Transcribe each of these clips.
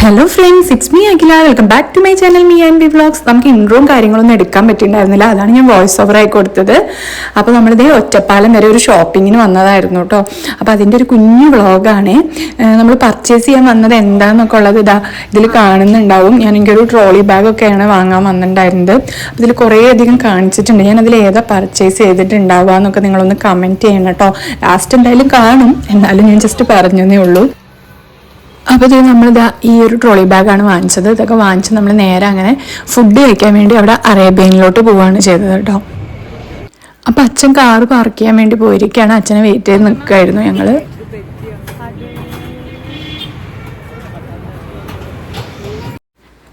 Hello friends it's me Akhila welcome back to my channel me and B vlogs നമുക്ക് ഇൻട്രോയും കാര്യങ്ങളൊന്നും എടുക്കാൻ പറ്റിയിട്ടുണ്ടായിരുന്നില്ല. അതാണ് ഞാൻ വോയിസ് ഓവർ ആയി കൊടുത്തത്. അപ്പോൾ നമ്മളിതേ ഒറ്റപ്പാലം വരെ ഒരു ഷോപ്പിങ്ങിന് വന്നതായിരുന്നു കേട്ടോ അപ്പോൾ അതിന്റെ ഒരു കുഞ്ഞു വ്ളോഗാണ് നമ്മൾ പർച്ചേസ് ചെയ്യാൻ വന്നത് എന്താണെന്നൊക്കെ ഉള്ളത് ഇതാ ഇതിൽ കാണുന്നുണ്ടാവും. ഞാൻ എനിക്കൊരു ട്രോളി ബാഗൊക്കെയാണ് വാങ്ങാൻ വന്നിട്ടുണ്ടായിരുന്നത്. അപ്പോൾ ഇതിൽ കുറേ അധികം കാണിച്ചിട്ടുണ്ട്. ഞാൻ അതിൽ ഏതാ പർച്ചേസ് ചെയ്തിട്ടുണ്ടാവുക എന്നൊക്കെ നിങ്ങളൊന്ന് കമന്റ് ചെയ്യണം കേട്ടോ ലാസ്റ്റ് എന്തായാലും കാണും. എന്നാലും ഞാൻ ജസ്റ്റ് പറഞ്ഞതേ ഉള്ളൂ. അപ്പോൾ ഇത് നമ്മളിതാ ഈ ഒരു ട്രോളി ബാഗാണ് വാങ്ങിച്ചത്. ഇതൊക്കെ വാങ്ങിച്ച് നമ്മൾ നേരെ അങ്ങനെ ഫുഡ് കഴിക്കാൻ വേണ്ടി അവിടെ അറേബ്യനിലോട്ട് പോവുകയാണ് ചെയ്തത് കേട്ടോ. അപ്പം അച്ഛൻ കാറ് പാർക്ക് ചെയ്യാൻ വേണ്ടി പോയിരിക്കുകയാണ് അച്ഛനെ വെയിറ്റ് ചെയ്ത് നിൽക്കുമായിരുന്നു ഞങ്ങൾ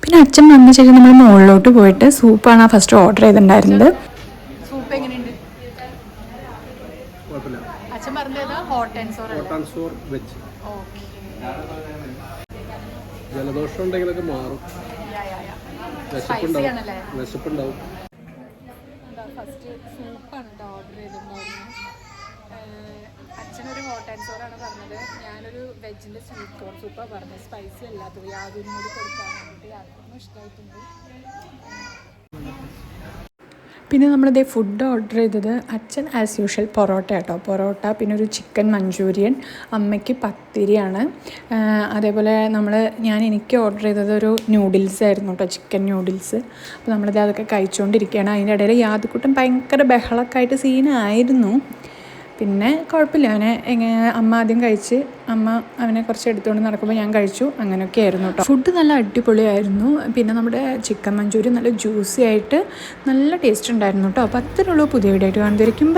പിന്നെ അച്ഛൻ വന്ന ശേഷം നമ്മൾ മുകളിലോട്ട് പോയിട്ട് സൂപ്പാണ് ആ ഫസ്റ്റ് ഓർഡർ ചെയ്തിട്ടുണ്ടായിരുന്നത്. കുഴപ്പമില്ല. അച്ഛൻ പറഞ്ഞത് ഹോട്ട് ആൻഡ് സോർ അല്ലേ? കോട്ടൺ സോർ വെച്ച്. ജലദോഷം ഉണ്ടെങ്കിലൊക്കെ മാറും. വിശപ്പുണ്ടാവും. ഫസ്റ്റ് സൂപ്പാണ് കേട്ടോ ഓർഡർ ചെയ്തിട്ടുണ്ടായിരുന്നത് അച്ഛനൊരു ഹോട്ട് ആൻഡ് സോറാണ് പറഞ്ഞത്. ഞാനൊരു വെജിന്റെ സ്വീറ്റ് കോൺ സൂപ്പാണ് പറഞ്ഞത്. സ്പൈസി അല്ലാത്തത് യാതൊരു കൂടി കൊടുക്കാൻ വേണ്ടിയിട്ട് യാതൊന്നും ഇഷ്ടമായിട്ടുണ്ട് പിന്നെ നമ്മളിതേ ഫുഡ് ഓർഡർ ചെയ്തത് അച്ഛൻ ആസ് യൂഷ്വൽ പൊറോട്ട കേട്ടോ. പൊറോട്ട പിന്നെ ഒരു ചിക്കൻ മഞ്ചൂരിയൻ അമ്മയ്ക്ക് പത്തിരിയാണ്. അതേപോലെ നമ്മൾ ഞാൻ എനിക്ക് ഓർഡർ ചെയ്തത് ഒരു ന്യൂഡിൽസ് ആയിരുന്നു കേട്ടോ ചിക്കൻ ന്യൂഡിൽസ് അപ്പോൾ നമ്മളിത് അതൊക്കെ കഴിച്ചുകൊണ്ടിരിക്കുകയാണ് അതിന്റെ ഇടയിൽ യാതൊക്കൂട്ടം ഭയങ്കര ബഹളമൊക്കെ ആയിട്ട് സീനായിരുന്നു പിന്നെ കുഴപ്പമില്ല. അവനെ എങ്ങനെ അമ്മ ആദ്യം കഴിച്ച് അമ്മ അവനെ കുറച്ച് എടുത്തുകൊണ്ട് നടക്കുമ്പോൾ ഞാൻ കഴിച്ചു. അങ്ങനെയൊക്കെ ആയിരുന്നു കേട്ടോ ഫുഡ് നല്ല അടിപൊളിയായിരുന്നു. പിന്നെ നമ്മുടെ ചിക്കൻ മഞ്ചൂരി നല്ല ജ്യൂസി ആയിട്ട് നല്ല ടേസ്റ്റ് ഉണ്ടായിരുന്നു കേട്ടോ അപ്പോൾ അത്രയുള്ളൂ പുതിയ വീഡിയോ ആയിട്ട് കാണുന്നതായിരിക്കും